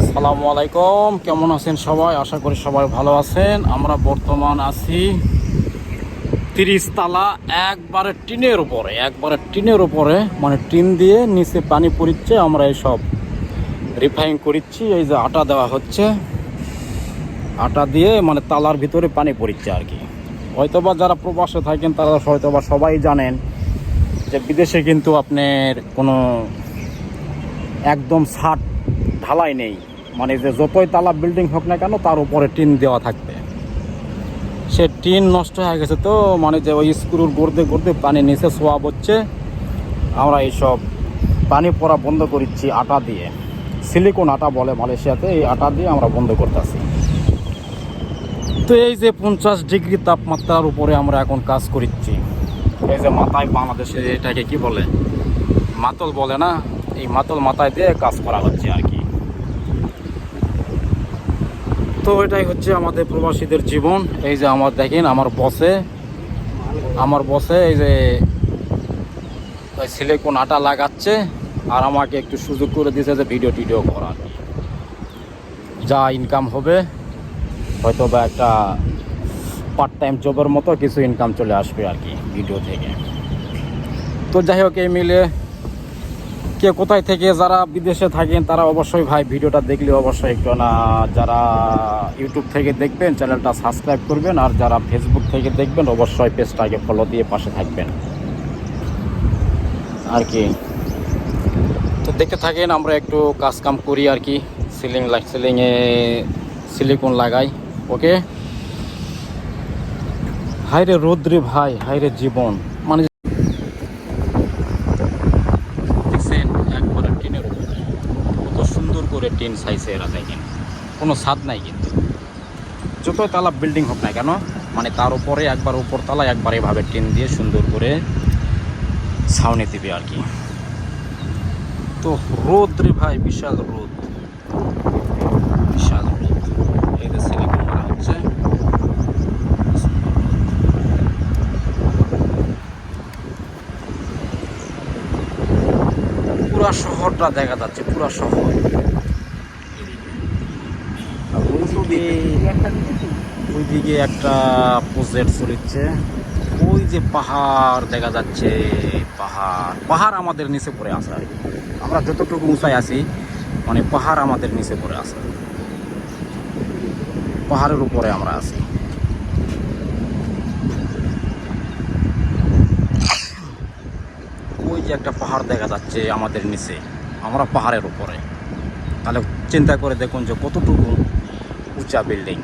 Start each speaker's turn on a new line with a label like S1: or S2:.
S1: আসসালামু আলাইকুম। কেমন আছেন সবাই? আশা করি সবাই ভালো আছেন। আমরা বর্তমান আছি তিরিশ তালা একবারে টিনের উপরে, একবারে টিনের উপরে মানে টিন দিয়ে নিচে পানি পড়িচ্ছে, আমরা এইসব রিফাইন করিচ্ছি। এই যে আটা দেওয়া হচ্ছে, আটা দিয়ে মানে তালার ভিতরে পানি পড়িচ্ছে আর কি। হয়তোবা যারা প্রবাসে থাকেন, তারা হয়তোবা সবাই জানেন যে বিদেশে কিন্তু আপনার কোনো একদম ছাদ ঢালাই নেই। মানে যে যতই তালা বিল্ডিং হোক না কেন, তার উপরে টিন দেওয়া থাকবে। সে টিন নষ্ট হয়ে গেছে তো মানে যে ওই স্ক্রুর গড়তে গড়তে পানি নিচে সোয়াব হচ্ছে। আমরা এইসব পানি পড়া বন্ধ করিচ্ছি আটা দিয়ে। সিলিকন আটা বলে মালয়েশিয়াতে, এই আটা দিয়ে আমরা বন্ধ করতেছি। তো এই যে পঞ্চাশ ডিগ্রি তাপমাত্রার উপরে আমরা এখন কাজ করিচ্ছি। এই যে মাথায় বাংলাদেশে এটাকে কি বলে? মাতল বলে না? এই মাতল মাথায় দিয়ে কাজ করা হচ্ছে আর কি। তো এটাই হচ্ছে আমাদের প্রবাসীদের জীবন। এই যে আমার দেখেন, আমার বসে আমার বসে এই যে ওই কোন আটা লাগাচ্ছে আর আমাকে একটু সুযোগ করে দিয়েছে যে ভিডিও টিডিও করার। যা ইনকাম হবে, হয়তো বা একটা পার্ট টাইম জবের মতো কিছু ইনকাম চলে আসবে আর কি ভিডিও থেকে। তো যাই হোক, এই মিলে কে কোথায় থেকে যারা বিদেশে থাকেন, তারা অবশ্যই ভাই ভিডিওটা দেখলে অবশ্যই একটু না, যারা ইউটিউব থেকে দেখবেন, চ্যানেলটা সাবস্ক্রাইব করবেন, আর যারা ফেসবুক থেকে দেখবেন, অবশ্যই পেজটাকে ফলো দিয়ে পাশে থাকবেন। আর কি। তো দেখতে থাকেন, আমরা একটু কাজ কাম করি আর কি। সিলিং সিলিংয়ে সিলিকন লাগাই ওকে হাইরে রোদ্রে ভাই হাইরে জীবন মানে দেখছেন একবারে টিনের উপরে কত সুন্দর করে টিন সাইজে এরা কিন্তু কোনো স্বাদ নাই কিন্তু। যতই তালা বিল্ডিং হোক না কেন মানে তার উপরে একবার উপর তালা একবার এভাবে টিন দিয়ে সুন্দর করে ছাউনি দিবে আর কি। তো রোদ রে ভাই, বিশাল রোদ। বিশাল রোদ এই যে সিলিকন করা হচ্ছে পুরা শহরটা দেখা যাচ্ছে, পুরা শহর। ওইদিকে একটা প্রজেক্ট চলেছে। ওই যে পাহাড় দেখা যাচ্ছে, পাহাড়। পাহাড় আমাদের নিচে পড়ে আসে আমরা যতটুকু উঁচাই আছি মানে পাহাড় আমাদের নিচে পড়ে আসে পাহাড়ের উপরে আমরা আছি। যে একটা পাহাড় দেখা যাচ্ছে আমাদের নিচে, আমরা পাহাড়ের উপরে। তাহলে চিন্তা করে দেখুন যে কতটুকু উঁচা বিল্ডিং